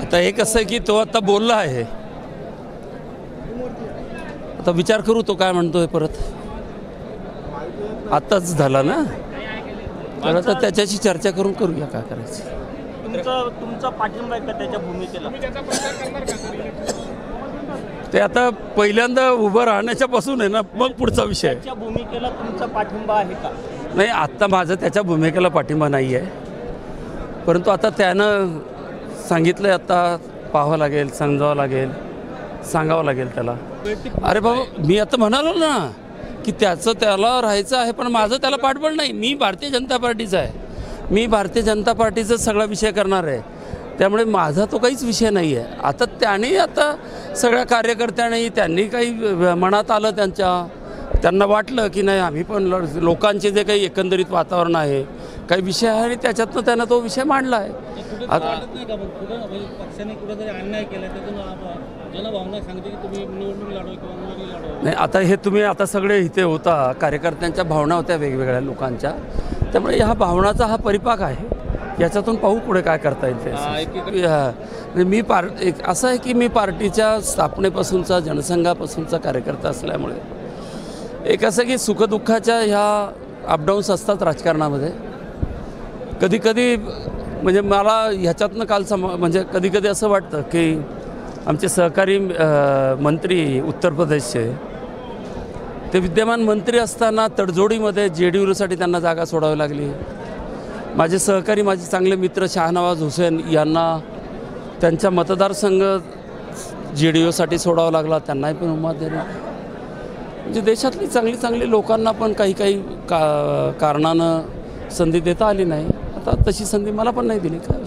आता हे कसं आहे की तो आता बोलला आहे. आता विचार करू तो काय म्हणतोय परत. आताच झाला ना? तर आता त्याच्याशी चर्चा करून करूया काय करायचं. तुमचा तुमचा पाठिंबा आहे का त्याच्या भूमिकेला? ते आता पहिल्यांदा उभं राहण्याच्या पासून आहे ना मग पुढचा विषय. भूमिकेला तुमचा पाठिंबा आहे का? नाही आत्ता माझं त्याच्या भूमिकेला पाठिंबा नाही आहे परंतु आता त्यानं सांगितलं आहे आता पाहावं लागेल समजावं लागेल सांगावं लागेल त्याला. अरे बाबा मी आता म्हणालो ना की त्याचं त्याला राहायचं आहे पण माझं त्याला पाठबळ नाही. मी भारतीय जनता पार्टीचा आहे. मी भारतीय जनता पार्टीचा सगळा विषय करणार आहे. त्यामुळे माझा तो काहीच विषय नाही आहे. आता त्याने आता सगळ्या कार्यकर्त्यांनी त्यांनी काही मनात आलं त्यांच्या. त्यांना वाटलं की नाही आम्ही पण लोकांचे जे काही एकंदरीत वातावरण आहे काही विषय आहे आणि त्याच्यातनं त्यांना तो विषय मांडला आहे. नाही लढवा नाही आता हे तुम्ही आता सगळे इथे होता कार्यकर्त्यांच्या भावना होत्या वेगवेगळ्या लोकांच्या. त्यामुळे ह्या भावनाचा हा परिपाक आहे. याच्यातून पाहू पुढे काय करता येईल ते. हा. म्हणजे मी पार एक असं आहे की मी पार्टीच्या स्थापनेपासूनचा जनसंघापासूनचा कार्यकर्ता असल्यामुळे. एक असं की सुखदुःखाच्या ह्या अपडाऊन्स असतात राजकारणामध्ये. कधी कधी म्हणजे मला ह्याच्यातनं काल सम म्हणजे कधी कधी असं वाटतं की आमचे सहकारी मंत्री उत्तर प्रदेशचे ते विद्यमान मंत्री असताना तडजोडीमध्ये जे डी यूसाठी त्यांना जागा सोडावी लागली. माझे सहकारी माझे चांगले मित्र शाहनवाज हुसेन यांना त्यांच्या मतदारसंघ जे डी यूसाठी सोडावा लागला त्यांनाही पण उमेद देणं. म्हणजे देशातली चांगली चांगली लोकांना पण काही काही का कारणानं संधी देता आली नाही. आता तशी संधी मला पण नाही दिली. काय